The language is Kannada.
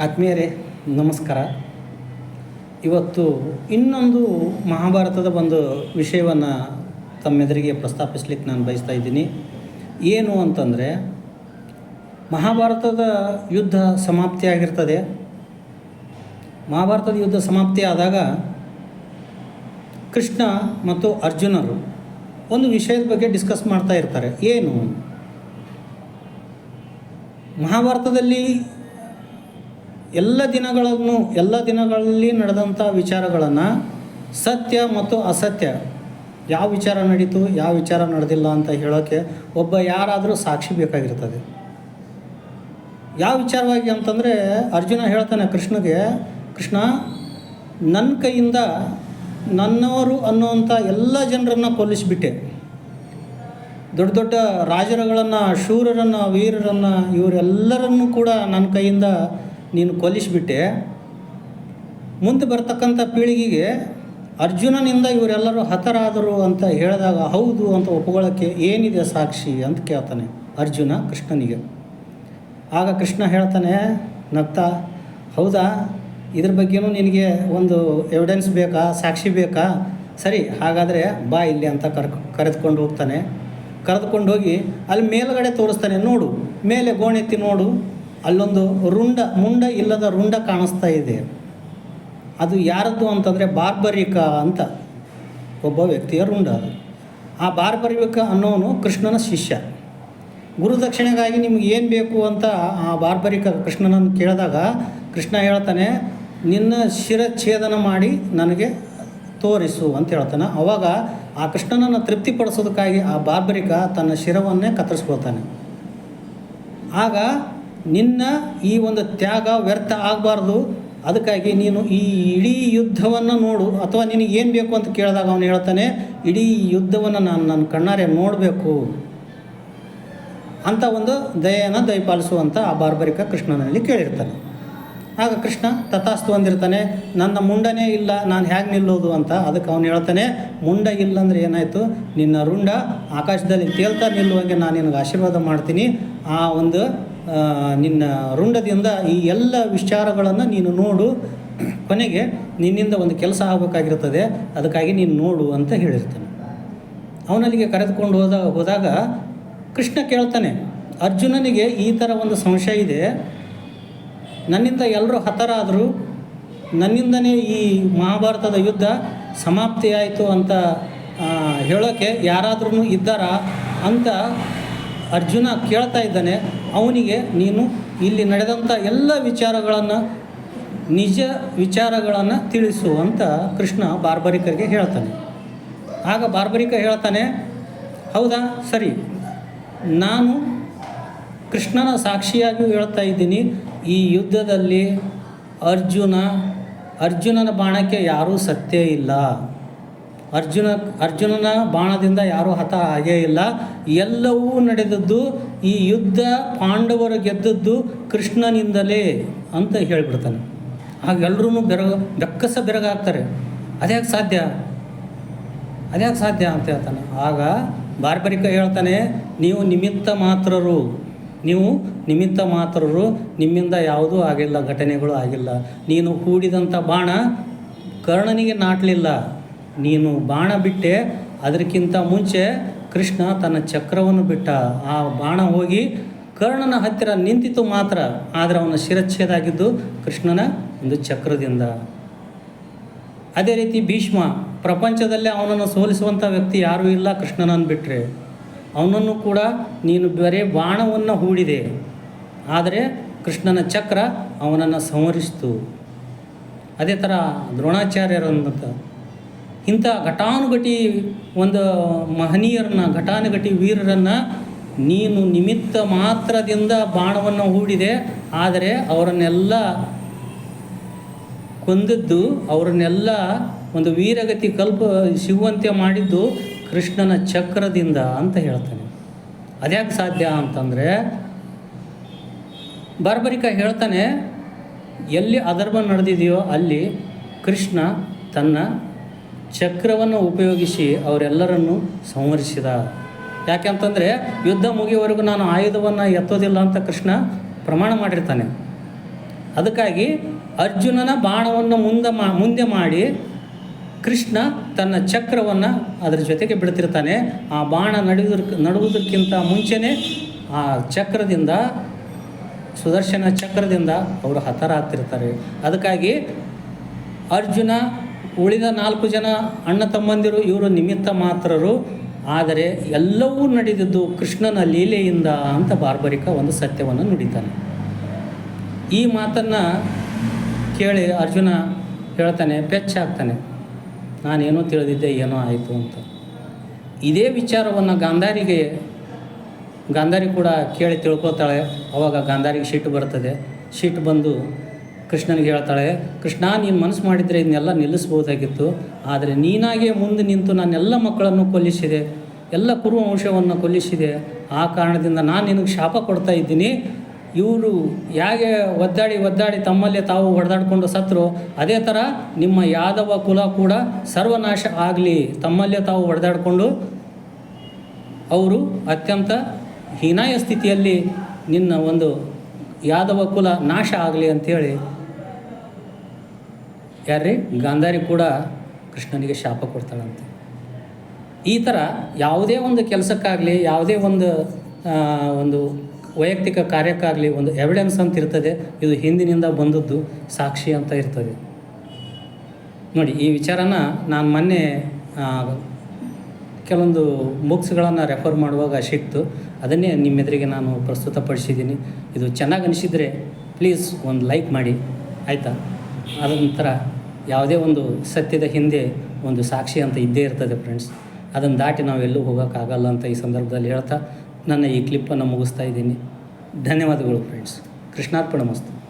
ಆತ್ಮೀಯರೇ, ನಮಸ್ಕಾರ. ಇವತ್ತು ಇನ್ನೊಂದು ಮಹಾಭಾರತದ ಒಂದು ವಿಷಯವನ್ನು ತಮ್ಮೆದುರಿಗೆ ಪ್ರಸ್ತಾಪಿಸ್ಲಿಕ್ಕೆ ನಾನು ಬಯಸ್ತಾ ಇದ್ದೀನಿ. ಏನು ಅಂತಂದರೆ, ಮಹಾಭಾರತದ ಯುದ್ಧ ಸಮಾಪ್ತಿಯಾಗಿರ್ತದೆ ಮಹಾಭಾರತದ ಯುದ್ಧ ಸಮಾಪ್ತಿ ಆದಾಗ ಕೃಷ್ಣ ಮತ್ತು ಅರ್ಜುನರು ಒಂದು ವಿಷಯದ ಬಗ್ಗೆ ಡಿಸ್ಕಸ್ ಮಾಡ್ತಾ ಇರ್ತಾರೆ. ಏನು? ಮಹಾಭಾರತದಲ್ಲಿ ಎಲ್ಲ ದಿನಗಳನ್ನು ಎಲ್ಲ ದಿನಗಳಲ್ಲಿ ನಡೆದಂಥ ವಿಚಾರಗಳನ್ನು ಸತ್ಯ ಮತ್ತು ಅಸತ್ಯ, ಯಾವ ವಿಚಾರ ನಡೀತು, ಯಾವ ವಿಚಾರ ನಡೆದಿಲ್ಲ ಅಂತ ಹೇಳೋಕ್ಕೆ ಒಬ್ಬ ಯಾರಾದರೂ ಸಾಕ್ಷಿ ಬೇಕಾಗಿರ್ತದೆ. ಯಾವ ವಿಚಾರವಾಗಿ ಅಂತಂದರೆ ಅರ್ಜುನ ಹೇಳ್ತಾನೆ ಕೃಷ್ಣಗೆ, ಕೃಷ್ಣ ನನ್ನ ಕೈಯಿಂದ ನನ್ನವರು ಅನ್ನುವಂಥ ಎಲ್ಲ ಜನರನ್ನು ಕೊಲ್ಲಿಸಿಬಿಟ್ಟೆ. ದೊಡ್ಡ ದೊಡ್ಡ ರಾಜರುಗಳನ್ನು, ಶೂರರನ್ನು, ವೀರರನ್ನು, ಇವರೆಲ್ಲರನ್ನೂ ಕೂಡ ನನ್ನ ಕೈಯಿಂದ ನೀನು ಕೊಲ್ಲಿಸಿಬಿಟ್ಟೆ. ಮುಂದೆ ಬರ್ತಕ್ಕಂಥ ಪೀಳಿಗೆಗೆ ಅರ್ಜುನನಿಂದ ಇವರೆಲ್ಲರೂ ಹತರಾದರು ಅಂತ ಹೇಳಿದಾಗ ಹೌದು ಅಂತ ಒಪ್ಕೊಳ್ಳೋಕ್ಕೆ ಏನಿದೆ ಸಾಕ್ಷಿ ಅಂತ ಕೇಳ್ತಾನೆ ಅರ್ಜುನ ಕೃಷ್ಣನಿಗೆ. ಆಗ ಕೃಷ್ಣ ಹೇಳ್ತಾನೆ, ನಗ್ತಾ, ಹೌದಾ, ಇದ್ರ ಬಗ್ಗೆನೂ ನಿನಗೆ ಒಂದು ಎವಿಡೆನ್ಸ್ ಬೇಕಾ, ಸಾಕ್ಷಿ ಬೇಕಾ? ಸರಿ, ಹಾಗಾದರೆ ಬಾ ಇಲ್ಲಿ ಅಂತ ಕರ್ ಕರೆದುಕೊಂಡು ಹೋಗ್ತಾನೆ. ಕರೆದುಕೊಂಡು ಹೋಗಿ ಅಲ್ಲಿ ಮೇಲುಗಡೆ ತೋರಿಸ್ತಾನೆ, ನೋಡು, ಮೇಲೆ ಗೋಣೆತ್ತಿ ನೋಡು. ಅಲ್ಲೊಂದು ರುಂಡ, ಮುಂಡ ಇಲ್ಲದ ರುಂಡ ಕಾಣಿಸ್ತಾ ಇದೆ. ಅದು ಯಾರದ್ದು ಅಂತಂದರೆ ಬಾರ್ಬರಿಕ ಅಂತ ಒಬ್ಬ ವ್ಯಕ್ತಿಯ ರುಂಡ ಅದು. ಆ ಬಾರ್ಬರಿಕ ಅನ್ನೋನು ಕೃಷ್ಣನ ಶಿಷ್ಯ. ಗುರುದಕ್ಷಿಣೆಗಾಗಿ ನಿಮ್ಗೆ ಏನು ಬೇಕು ಅಂತ ಆ ಬಾರ್ಬರಿಕ ಕೃಷ್ಣನನ್ನು ಕೇಳಿದಾಗ ಕೃಷ್ಣ ಹೇಳ್ತಾನೆ, ನಿನ್ನ ಶಿರಚ್ಛೇದನ ಮಾಡಿ ನನಗೆ ತೋರಿಸು ಅಂತ ಹೇಳ್ತಾನೆ. ಅವಾಗ ಆ ಕೃಷ್ಣನನ್ನು ತೃಪ್ತಿಪಡಿಸೋದಕ್ಕಾಗಿ ಆ ಬಾರ್ಬರಿಕ ತನ್ನ ಶಿರವನ್ನೇ ಕತ್ತರಿಸ್ಕೊಳ್ತಾನೆ. ಆಗ ನಿನ್ನ ಈ ಒಂದು ತ್ಯಾಗ ವ್ಯರ್ಥ ಆಗಬಾರ್ದು. ಅದಕ್ಕಾಗಿ ನೀನು ಈ ಇಡೀ ಯುದ್ಧವನ್ನು ನೋಡು. ಅಥವಾ ನಿನಗೆ ಏನು ಬೇಕು ಅಂತ ಕೇಳಿದಾಗ ಅವನು ಹೇಳ್ತಾನೆ, ಇಡೀ ಯುದ್ಧವನ್ನು ನಾನು ನನ್ನ ಕಣ್ಣಾರೆ ನೋಡಬೇಕು. ಅಂತ ಒಂದು ದಯನ ದಯಪಾಲಿಸುವಂಥ ಆ ಬಾರ್ಬರಿಕ ಕೃಷ್ಣನಲ್ಲಿ ಕೇಳಿರ್ತಾನೆ. ಆಗ ಕೃಷ್ಣ ತಥಾಸ್ತು ಅಂದಿರ್ತಾನೆ, ನನ್ನ ಮುಂಡನೇ ಇಲ್ಲ, ನಾನು ಹೇಗೆ ನಿಲ್ಲೋದು? ಅಂತ ಅದಕ್ಕೆ ಅವನು ಹೇಳ್ತಾನೆ, ಮುಂಡ ಇಲ್ಲ ಅಂದರೆ ಏನಾಯಿತು? ನಿನ್ನ ರುಂಡ ಆಕಾಶದಲ್ಲಿ ತೇಲ್ತಾ ನಿಲ್ಲುವಂಗೆ ನಾನು ನಿನಗೆ ಆಶೀರ್ವಾದ ಮಾಡ್ತೀನಿ. ಆ ಒಂದು ನಿನ್ನ ರುಂಡದಿಂದ ಈ ಎಲ್ಲ ವಿಚಾರಗಳನ್ನು ನೀನು ನೋಡು. ಕೊನೆಗೆ ನಿನ್ನಿಂದ ಒಂದು ಕೆಲಸ ಆಗಬೇಕಾಗಿರ್ತದೆ. ಅದಕ್ಕಾಗಿ ನೀನು ನೋಡು ಅಂತ ಹೇಳಿರ್ತಾನೆ. ಅವನಲ್ಲಿಗೆ ಕರೆದುಕೊಂಡು ಹೋದ, ಹೋದಾಗ ಕೃಷ್ಣ ಕೇಳ್ತಾನೆ, ಅರ್ಜುನನಿಗೆ ಈ ಥರ ಒಂದು ಸಂಶಯ ಇದೆ. ನನ್ನಿಂದ ಎಲ್ಲರೂ ಹತರಾದರೂ. ನನ್ನಿಂದನೇ ಈ ಮಹಾಭಾರತದ ಯುದ್ಧ ಸಮಾಪ್ತಿಯಾಯಿತು ಅಂತ ಹೇಳೋಕ್ಕೆ ಯಾರಾದ್ರೂ ಇದ್ದಾರಾ? ಅಂತ ಅರ್ಜುನ ಕೇಳ್ತಾ ಇದ್ದಾನೆ, ಅವನಿಗೆ, ನೀನು ಇಲ್ಲಿ ನಡೆದಂಥ ಎಲ್ಲ ವಿಚಾರಗಳನ್ನು, ನಿಜ ವಿಚಾರಗಳನ್ನು ತಿಳಿಸು ಅಂತ ಕೃಷ್ಣ ಬಾರ್ಬರಿಕರಿಗೆ ಹೇಳ್ತಾನೆ. ಆಗ ಬಾರ್ಬರಿಕ ಹೇಳ್ತಾನೆ, ಹೌದಾ? ಸರಿ. ನಾನು ಕೃಷ್ಣನ ಸಾಕ್ಷಿಯಾಗಿಯೂ ಹೇಳ್ತಾ ಇದ್ದೀನಿ. ಈ ಯುದ್ಧದಲ್ಲಿ ಅರ್ಜುನ, ಅರ್ಜುನನ ಬಾಣಕ್ಕೆ ಯಾರೂ ಸತ್ಯ ಇಲ್ಲ. ಅರ್ಜುನ, ಅರ್ಜುನನ ಬಾಣದಿಂದ ಯಾರೂ ಹತ ಆಗೇ ಇಲ್ಲ. ಎಲ್ಲವೂ ನಡೆದದ್ದು ಈ ಯುದ್ಧ ಪಾಂಡವರು ಗೆದ್ದದ್ದು ಕೃಷ್ಣನಿಂದಲೇ ಅಂತ ಹೇಳಿಬಿಡ್ತಾನೆ. ಆಗ ಎಲ್ಲರೂ ಬೆರಗ, ಬೆಕ್ಕಸ ಬೆರಗಾಗ್ತಾರೆ. ಅದ್ಯಾಕೆ ಸಾಧ್ಯ? ಅದ್ಯಾಕೆ ಸಾಧ್ಯ ಅಂತ ಹೇಳ್ತಾನೆ. ಆಗ ಬಾರ್ಬರಿಕ ಹೇಳ್ತಾನೆ, ನೀವು ನಿಮಿತ್ತ ಮಾತ್ರರು, ನೀವು ನಿಮಿತ್ತ ಮಾತ್ರರು ನಿಮ್ಮಿಂದ ಯಾವುದೂ ಆಗಿಲ್ಲ, ಘಟನೆಗಳು ಆಗಿಲ್ಲ. ನೀನು ಕೂಡಿದಂಥ ಬಾಣ ಕರ್ಣನಿಗೆ ನಾಟಲಿಲ್ಲ. ನೀನು ಬಾಣ ಬಿಟ್ಟೆ, ಅದಕ್ಕಿಂತ ಮುಂಚೆ ಕೃಷ್ಣ ತನ್ನ ಚಕ್ರವನ್ನು ಬಿಟ್ಟ. ಆ ಬಾಣ ಹೋಗಿ ಕರ್ಣನ ಹತ್ತಿರ ನಿಂತಿತು ಮಾತ್ರ, ಆದರೆ ಅವನ ಶಿರಚ್ಛೇದ ಆಗಿದ್ದು ಕೃಷ್ಣನ ಒಂದು ಚಕ್ರದಿಂದ. ಅದೇ ರೀತಿ ಭೀಷ್ಮ, ಪ್ರಪಂಚದಲ್ಲೇ ಅವನನ್ನು ಸೋಲಿಸುವಂಥ ವ್ಯಕ್ತಿ ಯಾರೂ ಇಲ್ಲ ಕೃಷ್ಣನನ್ನು ಬಿಟ್ಟರೆ ಅವನನ್ನು ಕೂಡ ನೀನು ಬರೀ ಬಾಣವನ್ನು ಹೂಡಿದೆ. ಆದರೆ ಕೃಷ್ಣನ ಚಕ್ರ ಅವನನ್ನು ಸಂಹರಿಸಿತು. ಅದೇ ಥರ ದ್ರೋಣಾಚಾರ್ಯರಂತ ಇಂಥ ಘಟಾನುಘಟಿ ಒಂದು ಮಹನೀಯರನ್ನ, ಘಟಾನುಘಟಿ ವೀರರನ್ನು ನೀನು ನಿಮಿತ್ತ ಮಾತ್ರದಿಂದ ಬಾಣವನ್ನು ಹೂಡಿದೆ. ಆದರೆ ಅವರನ್ನೆಲ್ಲ ಕೊಂದದ್ದು, ಅವರನ್ನೆಲ್ಲ ಒಂದು ವೀರಗತಿ ಕಲ್ಪ ಸಿಗುವಂತೆ ಮಾಡಿದ್ದು ಕೃಷ್ಣನ ಚಕ್ರದಿಂದ ಅಂತ ಹೇಳ್ತಾನೆ. ಅದ್ಯಾಕೆ ಸಾಧ್ಯ ಅಂತಂದರೆ ಬಾರ್ಬರಿಕ ಹೇಳ್ತಾನೆ, ಎಲ್ಲಿ ಅಧರ್ಮ ನಡೆದಿದೆಯೋ ಅಲ್ಲಿ ಕೃಷ್ಣ ತನ್ನ ಚಕ್ರವನ್ನು ಉಪಯೋಗಿಸಿ ಅವರೆಲ್ಲರನ್ನು ಸಂಹರಿಸಿದ. ಯಾಕೆಂತಂದರೆ ಯುದ್ಧ ಮುಗಿಯುವವರೆಗೂ ನಾನು ಆಯುಧವನ್ನು ಎತ್ತೋದಿಲ್ಲ ಅಂತ ಕೃಷ್ಣ ಪ್ರಮಾಣ ಮಾಡಿರ್ತಾನೆ. ಅದಕ್ಕಾಗಿ ಅರ್ಜುನನ ಬಾಣವನ್ನು ಮುಂದೆ ಮಾ, ಮುಂದೆ ಮಾಡಿ ಕೃಷ್ಣ ತನ್ನ ಚಕ್ರವನ್ನು ಅದರ ಜೊತೆಗೆ ಬಿಡ್ತಿರ್ತಾನೆ. ಆ ಬಾಣ ನಡೆಯುವುದಕ್ಕ ನಡುವುದಕ್ಕಿಂತ ಮುಂಚೆನೇ ಆ ಚಕ್ರದಿಂದ, ಸುದರ್ಶನ ಚಕ್ರದಿಂದ ಅವರು ಹತರಾಗ್ತಿರ್ತಾರೆ. ಅದಕ್ಕಾಗಿ ಅರ್ಜುನ ಉಳಿದ ನಾಲ್ಕು ಜನ ಅಣ್ಣ ತಮ್ಮಂದಿರು, ಇವರು ನಿಮಿತ್ತ ಮಾತ್ರರು. ಆದರೆ ಎಲ್ಲವೂ ನಡೆದಿದ್ದು ಕೃಷ್ಣನ ಲೀಲೆಯಿಂದ ಅಂತ ಬಾರ್ಬರಿಕ ಒಂದು ಸತ್ಯವನ್ನು ನುಡಿತಾನೆ. ಈ ಮಾತನ್ನು ಕೇಳಿ ಅರ್ಜುನ ಹೇಳ್ತಾನೆ ಪೆಚ್ಚಾಗ್ತಾನೆ ನಾನೇನೋ ತಿಳಿದಿದ್ದೆ, ಏನೋ ಆಯಿತು ಅಂತ. ಇದೇ ವಿಚಾರವನ್ನು ಗಾಂಧಾರಿಗೆ, ಗಾಂಧಾರಿ ಕೂಡ ಕೇಳಿ ತಿಳ್ಕೊತಾಳೆ ಅವಾಗ ಗಾಂಧಾರಿಗೆ ಸಿಟ್ಟು ಬರ್ತದೆ. ಸಿಟ್ಟು ಬಂದು ಕೃಷ್ಣನಿಗೆ ಹೇಳ್ತಾಳೆ, ಕೃಷ್ಣ, ನೀನು ಮನಸ್ಸು ಮಾಡಿದರೆ ಇದನ್ನೆಲ್ಲ ನಿಲ್ಲಿಸ್ಬೋದಾಗಿತ್ತು ಆದರೆ ನೀನಾಗೆ ಮುಂದೆ ನಿಂತು ನನ್ನೆಲ್ಲ ಮಕ್ಕಳನ್ನು ಕೊಲ್ಲಿಸಿದೆ, ಎಲ್ಲ ಕುರು ಅಂಶವನ್ನು ಕೊಲ್ಲಿಸಿದೆ. ಆ ಕಾರಣದಿಂದ ನಾನು ನಿನಗೆ ಶಾಪ ಕೊಡ್ತಾ ಇದ್ದೀನಿ. ಇವರು ಹೇಗೆ ಒದ್ದಾಡಿ ಒದ್ದಾಡಿ ತಮ್ಮಲ್ಲೇ ತಾವು ಹೊಡೆದಾಡಿಕೊಂಡು ಸತ್ರು, ಅದೇ ಥರ ನಿಮ್ಮ ಯಾದವ ಕುಲ ಕೂಡ ಸರ್ವನಾಶ ಆಗಲಿ. ತಮ್ಮಲ್ಲೇ ತಾವು ಹೊಡೆದಾಡಿಕೊಂಡು ಅವರು ಅತ್ಯಂತ ಹೀನಾಯ ಸ್ಥಿತಿಯಲ್ಲಿ ನಿನ್ನ ಒಂದು ಯಾದವ ಕುಲ ನಾಶ ಆಗಲಿ ಅಂಥೇಳಿ ಯಾರ್ರೀ? ಗಾಂಧಾರಿ ಕೂಡ ಕೃಷ್ಣನಿಗೆ ಶಾಪ ಕೊಡ್ತಾಳಂತೆ. ಈ ಥರ ಯಾವುದೇ ಒಂದು ಕೆಲಸಕ್ಕಾಗಲಿ, ಯಾವುದೇ ಒಂದು ಒಂದು ವೈಯಕ್ತಿಕ ಕಾರ್ಯಕ್ಕಾಗಲಿ ಒಂದು ಎವಿಡೆನ್ಸ್ ಅಂತ ಇರ್ತದೆ, ಇದು ಹಿಂದಿನಿಂದ ಬಂದದ್ದು ಸಾಕ್ಷಿ ಅಂತ ಇರ್ತದೆ. ನೋಡಿ, ಈ ವಿಚಾರನ ನಾನು ಮೊನ್ನೆ ಕೆಲವೊಂದು ಬುಕ್ಸ್ಗಳನ್ನು ರೆಫರ್ ಮಾಡುವಾಗ ಸಿಕ್ತು. ಅದನ್ನೇ ನಿಮ್ಮೆದುರಿಗೆ ನಾನು ಪ್ರಸ್ತುತಪಡಿಸಿದ್ದೀನಿ. ಇದು ಚೆನ್ನಾಗಿ ಅನಿಸಿದರೆ ಪ್ಲೀಸ್ ಒಂದು ಲೈಕ್ ಮಾಡಿ. ಆಯಿತಾ? ಅದ ನಂತರ ಯಾವುದೇ ಒಂದು ಸತ್ಯದ ಹಿಂದೆ ಒಂದು ಸಾಕ್ಷಿ ಅಂತ ಇದ್ದೇ ಇರ್ತದೆ ಫ್ರೆಂಡ್ಸ್ ಅದನ್ನು ದಾಟಿ ನಾವೆಲ್ಲೂ ಹೋಗೋಕ್ಕಾಗಲ್ಲ ಅಂತ ಈ ಸಂದರ್ಭದಲ್ಲಿ ಹೇಳ್ತಾ ನನ್ನ ಈ ಕ್ಲಿಪ್ಪನ್ನು ಮುಗಿಸ್ತಾ ಇದ್ದೀನಿ. ಧನ್ಯವಾದಗಳು ಫ್ರೆಂಡ್ಸ್ ಕೃಷ್ಣಾರ್ಪಣ ಮಸ್ತು.